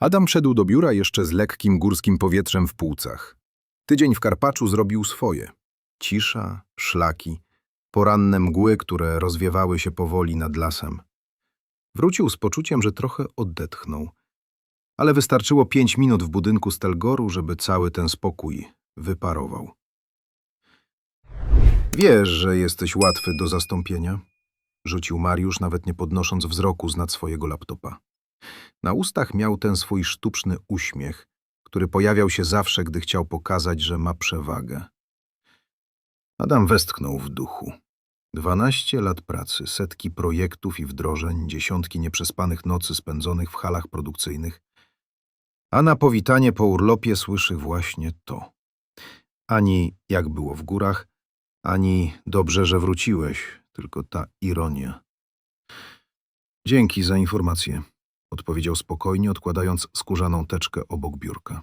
Adam szedł do biura jeszcze z lekkim górskim powietrzem w płucach. Tydzień w Karpaczu zrobił swoje. Cisza, szlaki, poranne mgły, które rozwiewały się powoli nad lasem. Wrócił z poczuciem, że trochę odetchnął. Ale wystarczyło pięć minut w budynku Stelgoru, żeby cały ten spokój wyparował. Wiesz, że jesteś łatwy do zastąpienia? Rzucił Mariusz, nawet nie podnosząc wzroku z nad swojego laptopa. Na ustach miał ten swój sztuczny uśmiech, który pojawiał się zawsze, gdy chciał pokazać, że ma przewagę. Adam westchnął w duchu. Dwanaście lat pracy, setki projektów i wdrożeń, dziesiątki nieprzespanych nocy spędzonych w halach produkcyjnych, a na powitanie po urlopie słyszy właśnie to. Ani jak było w górach, ani dobrze, że wróciłeś, tylko ta ironia. Dzięki za informację, odpowiedział spokojnie, odkładając skórzaną teczkę obok biurka.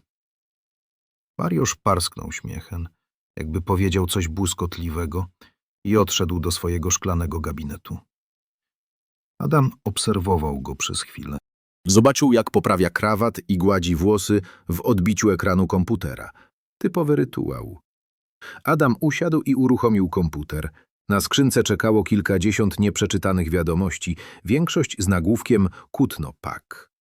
Mariusz parsknął śmiechem, jakby powiedział coś błyskotliwego i odszedł do swojego szklanego gabinetu. Adam obserwował go przez chwilę. Zobaczył, jak poprawia krawat i gładzi włosy w odbiciu ekranu komputera. Typowy rytuał. Adam usiadł i uruchomił komputer. Na skrzynce czekało kilkadziesiąt nieprzeczytanych wiadomości, większość z nagłówkiem Kutno Pak.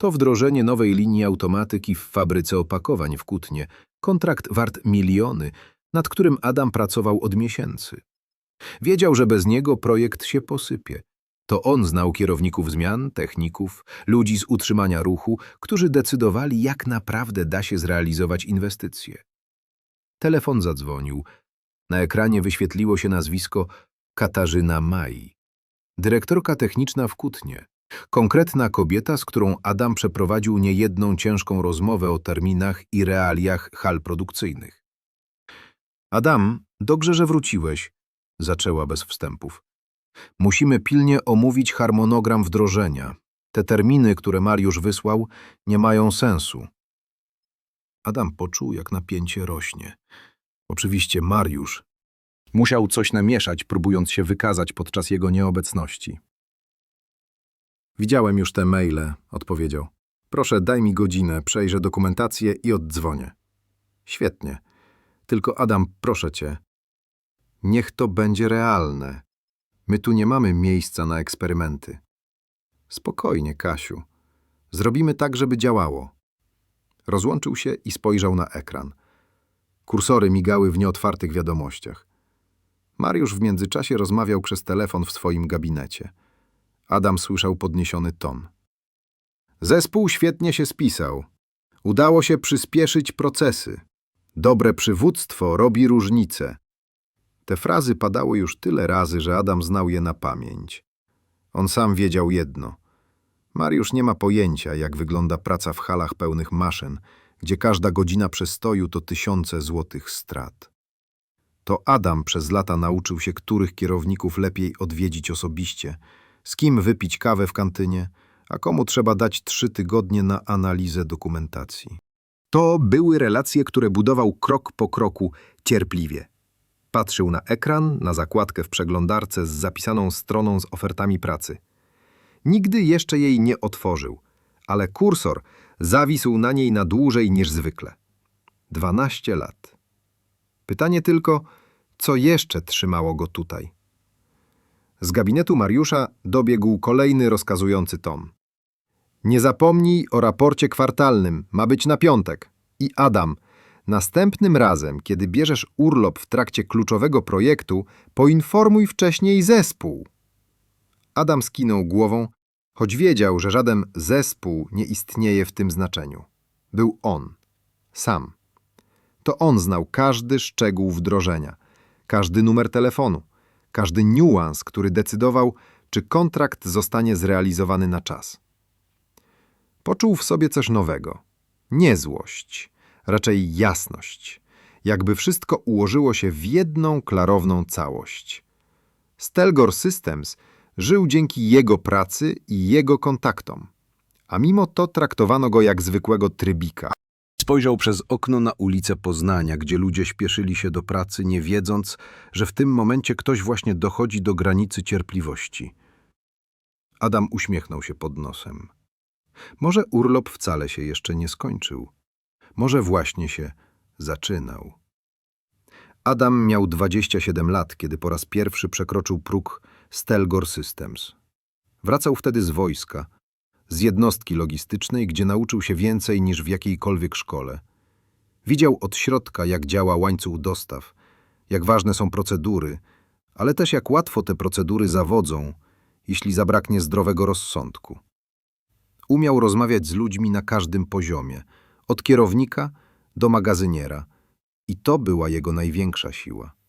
To wdrożenie nowej linii automatyki w fabryce opakowań w Kutnie. Kontrakt wart miliony, nad którym Adam pracował od miesięcy. Wiedział, że bez niego projekt się posypie. To on znał kierowników zmian, techników, ludzi z utrzymania ruchu, którzy decydowali, jak naprawdę da się zrealizować inwestycje. Telefon zadzwonił. Na ekranie wyświetliło się nazwisko Katarzyna Maj. Dyrektorka techniczna w Kutnie. Konkretna kobieta, z którą Adam przeprowadził niejedną ciężką rozmowę o terminach i realiach hal produkcyjnych. Adam, dobrze, że wróciłeś, zaczęła bez wstępów. Musimy pilnie omówić harmonogram wdrożenia. Te terminy, które Mariusz wysłał, nie mają sensu. Adam poczuł, jak napięcie rośnie. Oczywiście Mariusz musiał coś namieszać, próbując się wykazać podczas jego nieobecności. Widziałem już te maile, odpowiedział. Proszę, daj mi godzinę, przejrzę dokumentację i oddzwonię. Świetnie. Tylko Adam, proszę cię. Niech to będzie realne. My tu nie mamy miejsca na eksperymenty. Spokojnie, Kasiu. Zrobimy tak, żeby działało. Rozłączył się i spojrzał na ekran. Kursory migały w nieotwartych wiadomościach. Mariusz w międzyczasie rozmawiał przez telefon w swoim gabinecie. Adam słyszał podniesiony ton. Zespół świetnie się spisał. Udało się przyspieszyć procesy. Dobre przywództwo robi różnicę. Te frazy padały już tyle razy, że Adam znał je na pamięć. On sam wiedział jedno. Mariusz nie ma pojęcia, jak wygląda praca w halach pełnych maszyn, gdzie każda godzina przestoju to tysiące złotych strat. To Adam przez lata nauczył się, których kierowników lepiej odwiedzić osobiście, z kim wypić kawę w kantynie, a komu trzeba dać trzy tygodnie na analizę dokumentacji. To były relacje, które budował krok po kroku, cierpliwie. Patrzył na ekran, na zakładkę w przeglądarce z zapisaną stroną z ofertami pracy. Nigdy jeszcze jej nie otworzył, ale kursor zawisł na niej na dłużej niż zwykle. Dwanaście lat. Pytanie tylko, co jeszcze trzymało go tutaj? Z gabinetu Mariusza dobiegł kolejny rozkazujący tom. Nie zapomnij o raporcie kwartalnym, ma być na piątek. I Adam, następnym razem, kiedy bierzesz urlop w trakcie kluczowego projektu, poinformuj wcześniej zespół. Adam skinął głową, choć wiedział, że żaden zespół nie istnieje w tym znaczeniu. Był on, sam. To on znał każdy szczegół wdrożenia, każdy numer telefonu, każdy niuans, który decydował, czy kontrakt zostanie zrealizowany na czas. Poczuł w sobie coś nowego. Nie złość, raczej jasność. Jakby wszystko ułożyło się w jedną klarowną całość. Stelgor Systems żył dzięki jego pracy i jego kontaktom. A mimo to traktowano go jak zwykłego trybika. Spojrzał przez okno na ulicę Poznania, gdzie ludzie śpieszyli się do pracy, nie wiedząc, że w tym momencie ktoś właśnie dochodzi do granicy cierpliwości. Adam uśmiechnął się pod nosem. Może urlop wcale się jeszcze nie skończył. Może właśnie się zaczynał. Adam miał 27 lat, kiedy po raz pierwszy przekroczył próg Stelgor Systems. Wracał wtedy z wojska, z jednostki logistycznej, gdzie nauczył się więcej niż w jakiejkolwiek szkole. Widział od środka, jak działa łańcuch dostaw, jak ważne są procedury, ale też jak łatwo te procedury zawodzą, jeśli zabraknie zdrowego rozsądku. Umiał rozmawiać z ludźmi na każdym poziomie, od kierownika do magazyniera, i to była jego największa siła.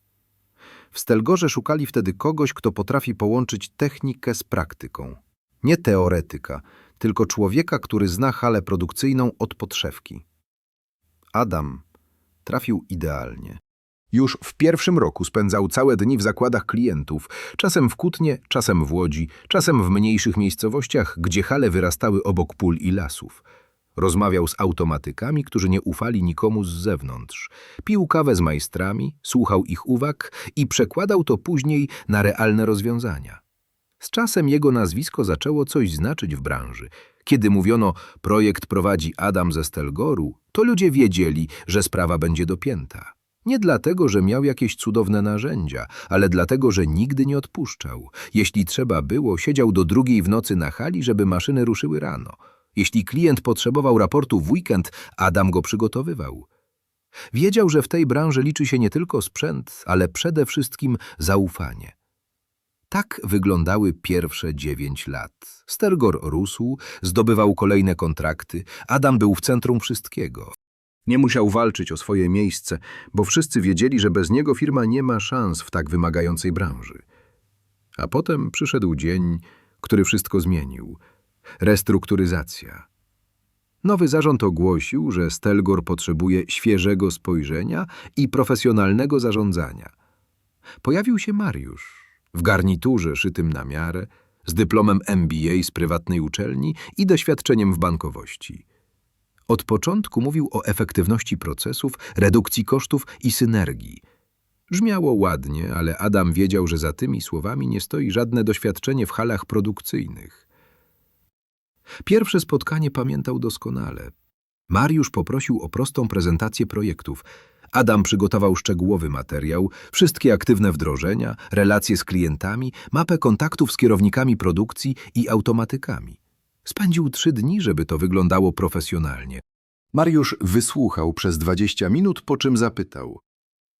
W Stelgorze szukali wtedy kogoś, kto potrafi połączyć technikę z praktyką. Nie teoretyka, tylko człowieka, który zna halę produkcyjną od podszewki. Adam trafił idealnie. Już w pierwszym roku spędzał całe dni w zakładach klientów, czasem w Kutnie, czasem w Łodzi, czasem w mniejszych miejscowościach, gdzie hale wyrastały obok pól i lasów. Rozmawiał z automatykami, którzy nie ufali nikomu z zewnątrz. Pił kawę z majstrami, słuchał ich uwag i przekładał to później na realne rozwiązania. Z czasem jego nazwisko zaczęło coś znaczyć w branży. Kiedy mówiono, projekt prowadzi Adam ze Stelgoru, to ludzie wiedzieli, że sprawa będzie dopięta. Nie dlatego, że miał jakieś cudowne narzędzia, ale dlatego, że nigdy nie odpuszczał. Jeśli trzeba było, siedział do drugiej w nocy na hali, żeby maszyny ruszyły rano. Jeśli klient potrzebował raportu w weekend, Adam go przygotowywał. Wiedział, że w tej branży liczy się nie tylko sprzęt, ale przede wszystkim zaufanie. Tak wyglądały pierwsze dziewięć lat. Stergor rósł, zdobywał kolejne kontrakty, Adam był w centrum wszystkiego. Nie musiał walczyć o swoje miejsce, bo wszyscy wiedzieli, że bez niego firma nie ma szans w tak wymagającej branży. A potem przyszedł dzień, który wszystko zmienił. Restrukturyzacja. Nowy zarząd ogłosił, że Stelgor potrzebuje świeżego spojrzenia i profesjonalnego zarządzania. Pojawił się Mariusz, w garniturze szytym na miarę, z dyplomem MBA z prywatnej uczelni i doświadczeniem w bankowości. Od początku mówił o efektywności procesów, redukcji kosztów i synergii. Brzmiało ładnie, ale Adam wiedział, że za tymi słowami nie stoi żadne doświadczenie w halach produkcyjnych. Pierwsze spotkanie pamiętał doskonale. Mariusz poprosił o prostą prezentację projektów. Adam przygotował szczegółowy materiał, wszystkie aktywne wdrożenia, relacje z klientami, mapę kontaktów z kierownikami produkcji i automatykami. Spędził trzy dni, żeby to wyglądało profesjonalnie. Mariusz wysłuchał przez 20 minut, po czym zapytał.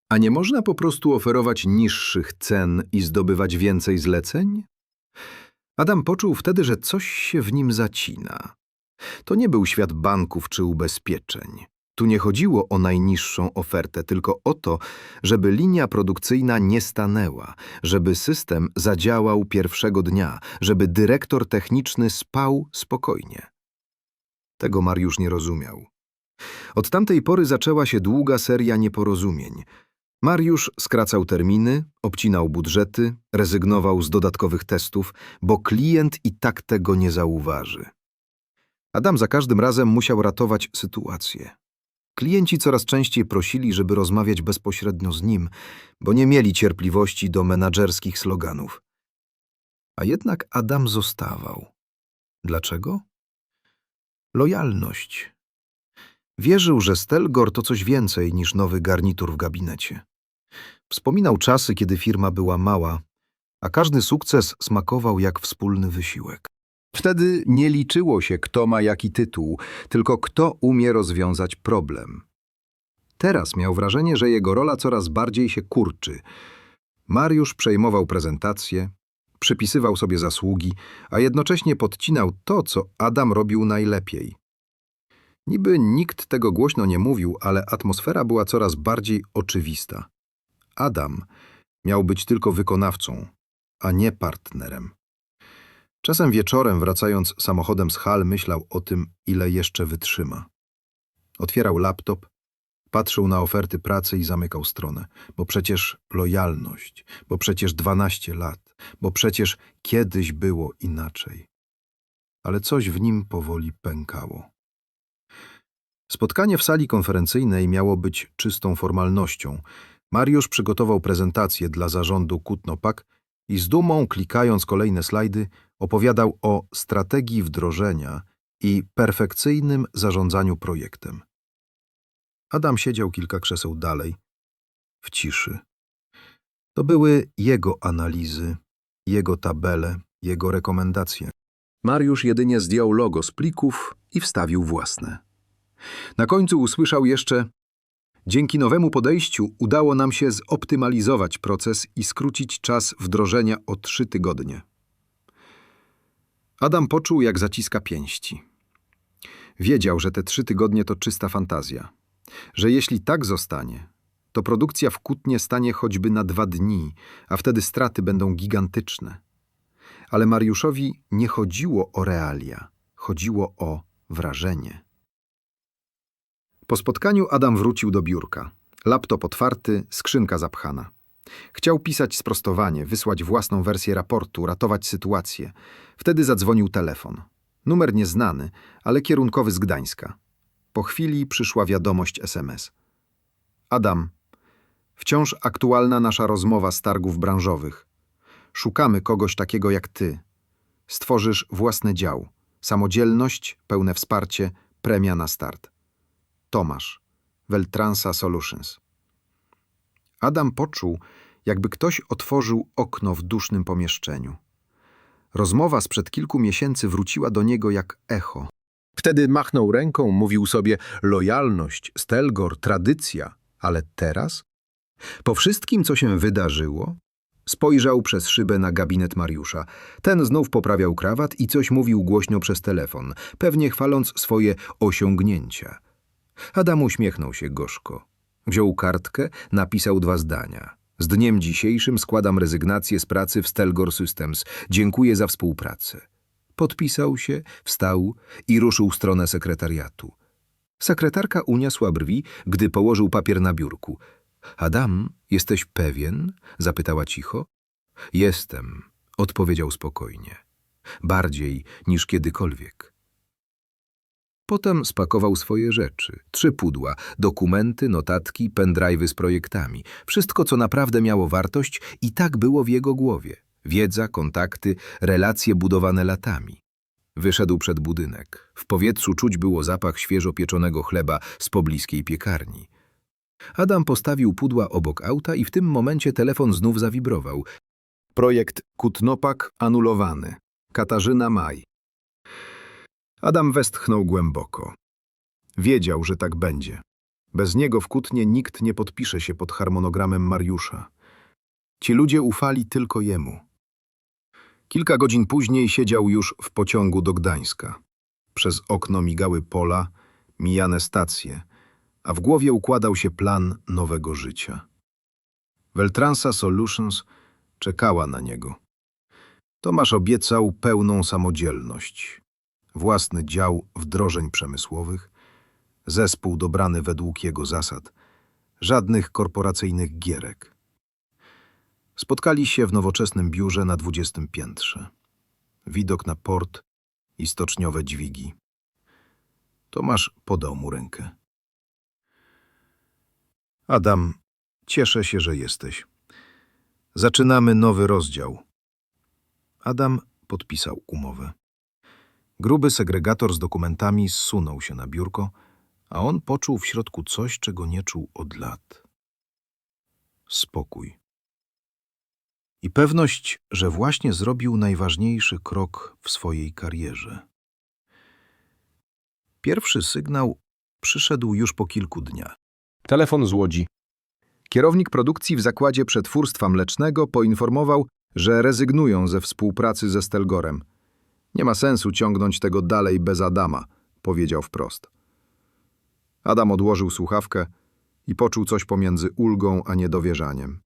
A nie można po prostu oferować niższych cen i zdobywać więcej zleceń? Adam poczuł wtedy, że coś się w nim zacina. To nie był świat banków czy ubezpieczeń. Tu nie chodziło o najniższą ofertę, tylko o to, żeby linia produkcyjna nie stanęła, żeby system zadziałał pierwszego dnia, żeby dyrektor techniczny spał spokojnie. Tego Mariusz nie rozumiał. Od tamtej pory zaczęła się długa seria nieporozumień. Mariusz skracał terminy, obcinał budżety, rezygnował z dodatkowych testów, bo klient i tak tego nie zauważy. Adam za każdym razem musiał ratować sytuację. Klienci coraz częściej prosili, żeby rozmawiać bezpośrednio z nim, bo nie mieli cierpliwości do menadżerskich sloganów. A jednak Adam zostawał. Dlaczego? Lojalność. Wierzył, że Stelgor to coś więcej niż nowy garnitur w gabinecie. Wspominał czasy, kiedy firma była mała, a każdy sukces smakował jak wspólny wysiłek. Wtedy nie liczyło się, kto ma jaki tytuł, tylko kto umie rozwiązać problem. Teraz miał wrażenie, że jego rola coraz bardziej się kurczy. Mariusz przejmował prezentacje, przypisywał sobie zasługi, a jednocześnie podcinał to, co Adam robił najlepiej. Niby nikt tego głośno nie mówił, ale atmosfera była coraz bardziej oczywista. Adam miał być tylko wykonawcą, a nie partnerem. Czasem wieczorem, wracając samochodem z hal, myślał o tym, ile jeszcze wytrzyma. Otwierał laptop, patrzył na oferty pracy i zamykał stronę, bo przecież lojalność, bo przecież 12 lat, bo przecież kiedyś było inaczej. Ale coś w nim powoli pękało. Spotkanie w sali konferencyjnej miało być czystą formalnością. Mariusz przygotował prezentację dla zarządu Kutnopak i z dumą, klikając kolejne slajdy, opowiadał o strategii wdrożenia i perfekcyjnym zarządzaniu projektem. Adam siedział kilka krzeseł dalej, w ciszy. To były jego analizy, jego tabele, jego rekomendacje. Mariusz jedynie zdjął logo z plików i wstawił własne. Na końcu usłyszał jeszcze: Dzięki nowemu podejściu udało nam się zoptymalizować proces i skrócić czas wdrożenia o trzy tygodnie. Adam poczuł, jak zaciska pięści. Wiedział, że te trzy tygodnie to czysta fantazja, że jeśli tak zostanie, to produkcja w Kutnie stanie choćby na dwa dni, a wtedy straty będą gigantyczne. Ale Mariuszowi nie chodziło o realia, chodziło o wrażenie. Po spotkaniu Adam wrócił do biurka. Laptop otwarty, skrzynka zapchana. Chciał pisać sprostowanie, wysłać własną wersję raportu, ratować sytuację. Wtedy zadzwonił telefon. Numer nieznany, ale kierunkowy z Gdańska. Po chwili przyszła wiadomość SMS. Adam, wciąż aktualna nasza rozmowa z targów branżowych. Szukamy kogoś takiego jak ty. Stworzysz własny dział. Samodzielność, pełne wsparcie, premia na start. Tomasz, Veltransa Solutions. Adam poczuł, jakby ktoś otworzył okno w dusznym pomieszczeniu. Rozmowa sprzed kilku miesięcy wróciła do niego jak echo. Wtedy machnął ręką, mówił sobie lojalność, stelgor, tradycja, ale teraz? Po wszystkim, co się wydarzyło, spojrzał przez szybę na gabinet Mariusza. Ten znów poprawiał krawat i coś mówił głośno przez telefon, pewnie chwaląc swoje osiągnięcia. Adam uśmiechnął się gorzko. Wziął kartkę, napisał dwa zdania. Z dniem dzisiejszym składam rezygnację z pracy w Stelgor Systems. Dziękuję za współpracę. Podpisał się, wstał i ruszył w stronę sekretariatu. Sekretarka uniosła brwi, gdy położył papier na biurku. Adam, jesteś pewien? zapytała cicho. Jestem, odpowiedział spokojnie. Bardziej niż kiedykolwiek. Potem spakował swoje rzeczy. Trzy pudła, dokumenty, notatki, pendrive'y z projektami. Wszystko, co naprawdę miało wartość i tak było w jego głowie. Wiedza, kontakty, relacje budowane latami. Wyszedł przed budynek. W powietrzu czuć było zapach świeżo pieczonego chleba z pobliskiej piekarni. Adam postawił pudła obok auta i w tym momencie telefon znów zawibrował. Projekt Kutnopak anulowany. Katarzyna Maj. Adam westchnął głęboko. Wiedział, że tak będzie. Bez niego w Kutnie nikt nie podpisze się pod harmonogramem Mariusza. Ci ludzie ufali tylko jemu. Kilka godzin później siedział już w pociągu do Gdańska. Przez okno migały pola, mijane stacje, a w głowie układał się plan nowego życia. Veltransa Solutions czekała na niego. Tomasz obiecał pełną samodzielność, własny dział wdrożeń przemysłowych, zespół dobrany według jego zasad, żadnych korporacyjnych gierek. Spotkali się w nowoczesnym biurze na dwudziestym piętrze. Widok na port i stoczniowe dźwigi. Tomasz podał mu rękę. Adam, cieszę się, że jesteś. Zaczynamy nowy rozdział. Adam podpisał umowę. Gruby segregator z dokumentami zsunął się na biurko, a on poczuł w środku coś, czego nie czuł od lat. Spokój. I pewność, że właśnie zrobił najważniejszy krok w swojej karierze. Pierwszy sygnał przyszedł już po kilku dniach. Telefon z Łodzi. Kierownik produkcji w zakładzie przetwórstwa mlecznego poinformował, że rezygnują ze współpracy ze Stelgorem – nie ma sensu ciągnąć tego dalej bez Adama, powiedział wprost. Adam odłożył słuchawkę i poczuł coś pomiędzy ulgą a niedowierzaniem.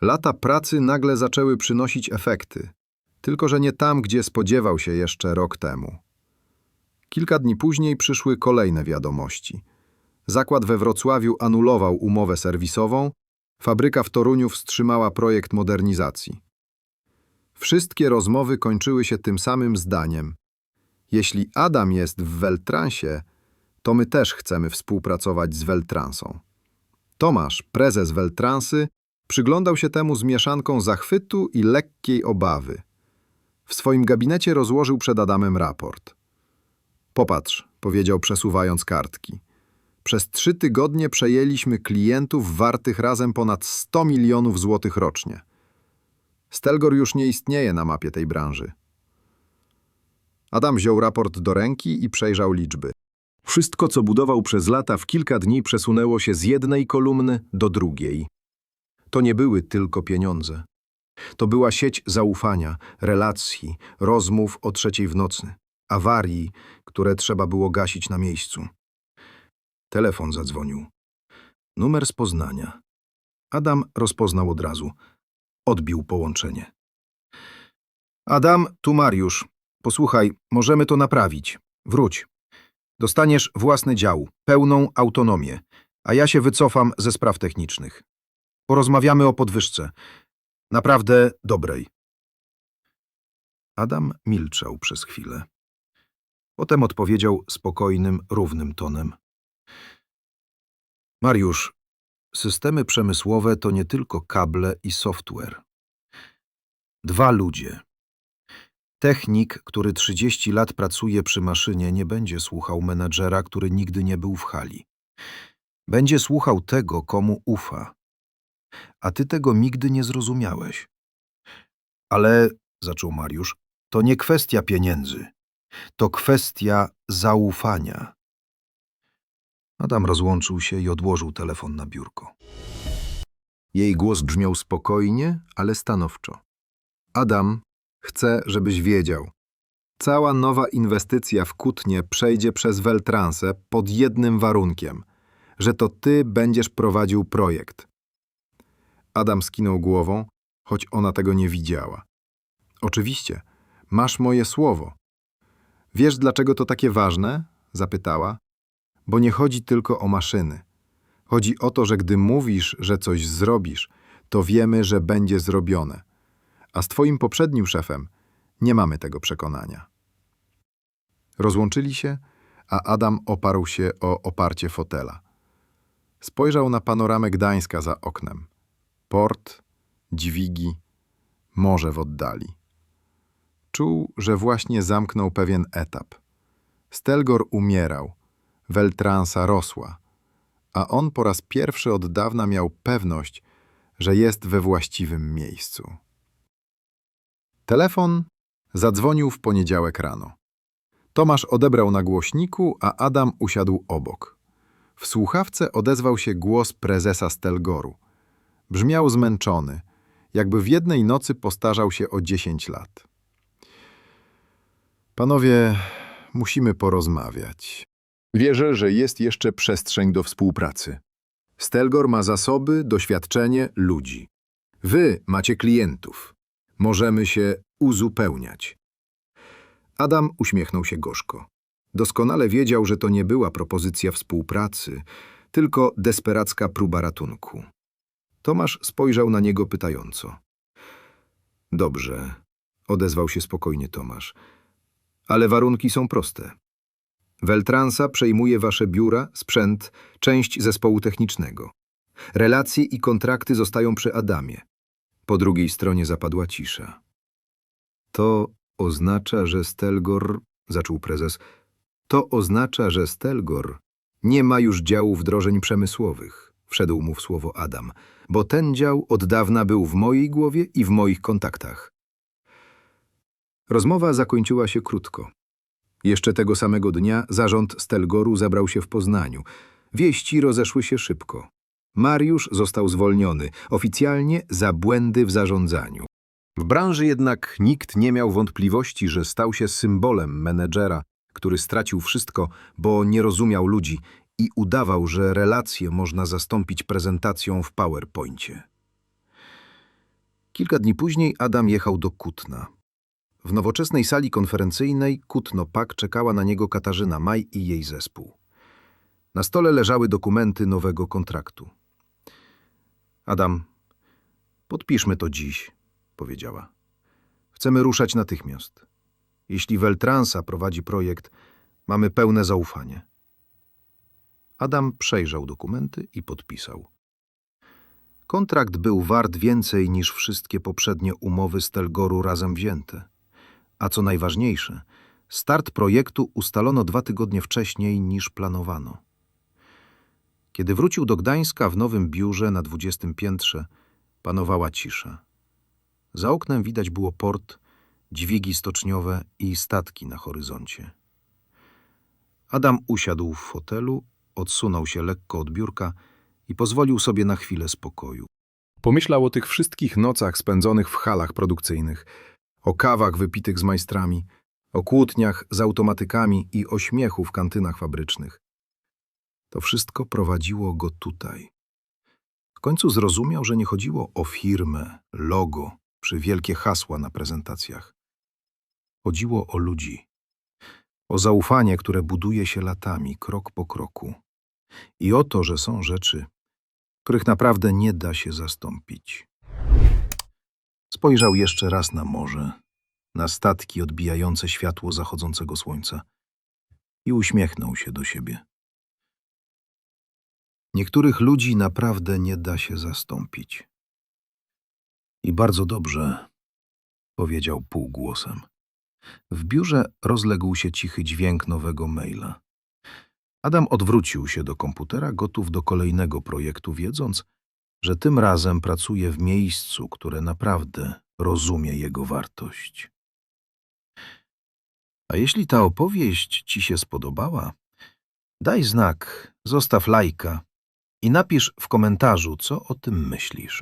Lata pracy nagle zaczęły przynosić efekty, tylko że nie tam, gdzie spodziewał się jeszcze rok temu. Kilka dni później przyszły kolejne wiadomości. Zakład we Wrocławiu anulował umowę serwisową, fabryka w Toruniu wstrzymała projekt modernizacji. Wszystkie rozmowy kończyły się tym samym zdaniem. Jeśli Adam jest w Weltransie, to my też chcemy współpracować z Weltransą. Tomasz, prezes Weltransy, przyglądał się temu z mieszanką zachwytu i lekkiej obawy. W swoim gabinecie rozłożył przed Adamem raport. Popatrz, powiedział przesuwając kartki. Przez trzy tygodnie przejęliśmy klientów wartych razem ponad 100 milionów złotych rocznie. Stelgor już nie istnieje na mapie tej branży. Adam wziął raport do ręki i przejrzał liczby. Wszystko, co budował przez lata, w kilka dni przesunęło się z jednej kolumny do drugiej. To nie były tylko pieniądze. To była sieć zaufania, relacji, rozmów o trzeciej w nocy, awarii, które trzeba było gasić na miejscu. Telefon zadzwonił. Numer z Poznania. Adam rozpoznał od razu. Odbił połączenie. Adam, tu Mariusz. Posłuchaj, możemy to naprawić. Wróć. Dostaniesz własny dział, pełną autonomię, a ja się wycofam ze spraw technicznych. Porozmawiamy o podwyżce. Naprawdę dobrej. Adam milczał przez chwilę. Potem odpowiedział spokojnym, równym tonem. Mariusz, systemy przemysłowe to nie tylko kable i software. Dwa ludzie. Technik, który 30 lat pracuje przy maszynie, nie będzie słuchał menadżera, który nigdy nie był w hali. Będzie słuchał tego, komu ufa. A ty tego nigdy nie zrozumiałeś. Ale, zaczął Mariusz, to nie kwestia pieniędzy. To kwestia zaufania. Adam rozłączył się i odłożył telefon na biurko. Jej głos brzmiał spokojnie, ale stanowczo. Adam, chcę, żebyś wiedział. Cała nowa inwestycja w Kutnie przejdzie przez Weltransę pod jednym warunkiem, że to ty będziesz prowadził projekt. Adam skinął głową, choć ona tego nie widziała. Oczywiście, masz moje słowo. Wiesz, dlaczego to takie ważne? zapytała. Bo nie chodzi tylko o maszyny. Chodzi o to, że gdy mówisz, że coś zrobisz, to wiemy, że będzie zrobione. A z twoim poprzednim szefem nie mamy tego przekonania. Rozłączyli się, a Adam oparł się o oparcie fotela. Spojrzał na panoramę Gdańska za oknem. Port, dźwigi, morze w oddali. Czuł, że właśnie zamknął pewien etap. Stelgor umierał, Weltransa rosła, a on po raz pierwszy od dawna miał pewność, że jest we właściwym miejscu. Telefon zadzwonił w poniedziałek rano. Tomasz odebrał na głośniku, a Adam usiadł obok. W słuchawce odezwał się głos prezesa Stelgoru. Brzmiał zmęczony, jakby w jednej nocy postarzał się o 10 lat. Panowie, musimy porozmawiać. Wierzę, że jest jeszcze przestrzeń do współpracy. Stelgor ma zasoby, doświadczenie, ludzi. Wy macie klientów. Możemy się uzupełniać. Adam uśmiechnął się gorzko. Doskonale wiedział, że to nie była propozycja współpracy, tylko desperacka próba ratunku. Tomasz spojrzał na niego pytająco. Dobrze, odezwał się spokojnie Tomasz. Ale warunki są proste. Weltransa przejmuje wasze biura, sprzęt, część zespołu technicznego. Relacje i kontrakty zostają przy Adamie. Po drugiej stronie zapadła cisza. To oznacza, że Stelgor, zaczął prezes, to oznacza, że Stelgor nie ma już działu wdrożeń przemysłowych, wszedł mu w słowo Adam, bo ten dział od dawna był w mojej głowie i w moich kontaktach. Rozmowa zakończyła się krótko. Jeszcze tego samego dnia zarząd Stelgoru zebrał się w Poznaniu. Wieści rozeszły się szybko. Mariusz został zwolniony, oficjalnie za błędy w zarządzaniu. W branży jednak nikt nie miał wątpliwości, że stał się symbolem menedżera, który stracił wszystko, bo nie rozumiał ludzi i udawał, że relacje można zastąpić prezentacją w PowerPoincie. Kilka dni później Adam jechał do Kutna. W nowoczesnej sali konferencyjnej Kutno Pak czekała na niego Katarzyna Maj i jej zespół. Na stole leżały dokumenty nowego kontraktu. Adam, podpiszmy to dziś, powiedziała. Chcemy ruszać natychmiast. Jeśli Weltransa prowadzi projekt, mamy pełne zaufanie. Adam przejrzał dokumenty i podpisał. Kontrakt był wart więcej niż wszystkie poprzednie umowy z Telgoru razem wzięte. A co najważniejsze, Start projektu ustalono dwa tygodnie wcześniej niż planowano. Kiedy wrócił do Gdańska w nowym biurze na dwudziestym piętrze, panowała cisza. Za oknem widać było port, dźwigi stoczniowe i statki na horyzoncie. Adam usiadł w fotelu, odsunął się lekko od biurka i pozwolił sobie na chwilę spokoju. Pomyślał o tych wszystkich nocach spędzonych w halach produkcyjnych, o kawach wypitych z majstrami, o kłótniach z automatykami i o śmiechu w kantynach fabrycznych. To wszystko prowadziło go tutaj. W końcu zrozumiał, że nie chodziło o firmę, logo czy wielkie hasła na prezentacjach. Chodziło o ludzi. O zaufanie, które buduje się latami, krok po kroku. I o to, że są rzeczy, których naprawdę nie da się zastąpić. Spojrzał jeszcze raz na morze, na statki odbijające światło zachodzącego słońca i uśmiechnął się do siebie. Niektórych ludzi naprawdę nie da się zastąpić. I bardzo dobrze, powiedział półgłosem. W biurze rozległ się cichy dźwięk nowego maila. Adam odwrócił się do komputera, gotów do kolejnego projektu, wiedząc, że tym razem pracuje w miejscu, które naprawdę rozumie jego wartość. A jeśli ta opowieść ci się spodobała, daj znak, zostaw lajka i napisz w komentarzu, co o tym myślisz.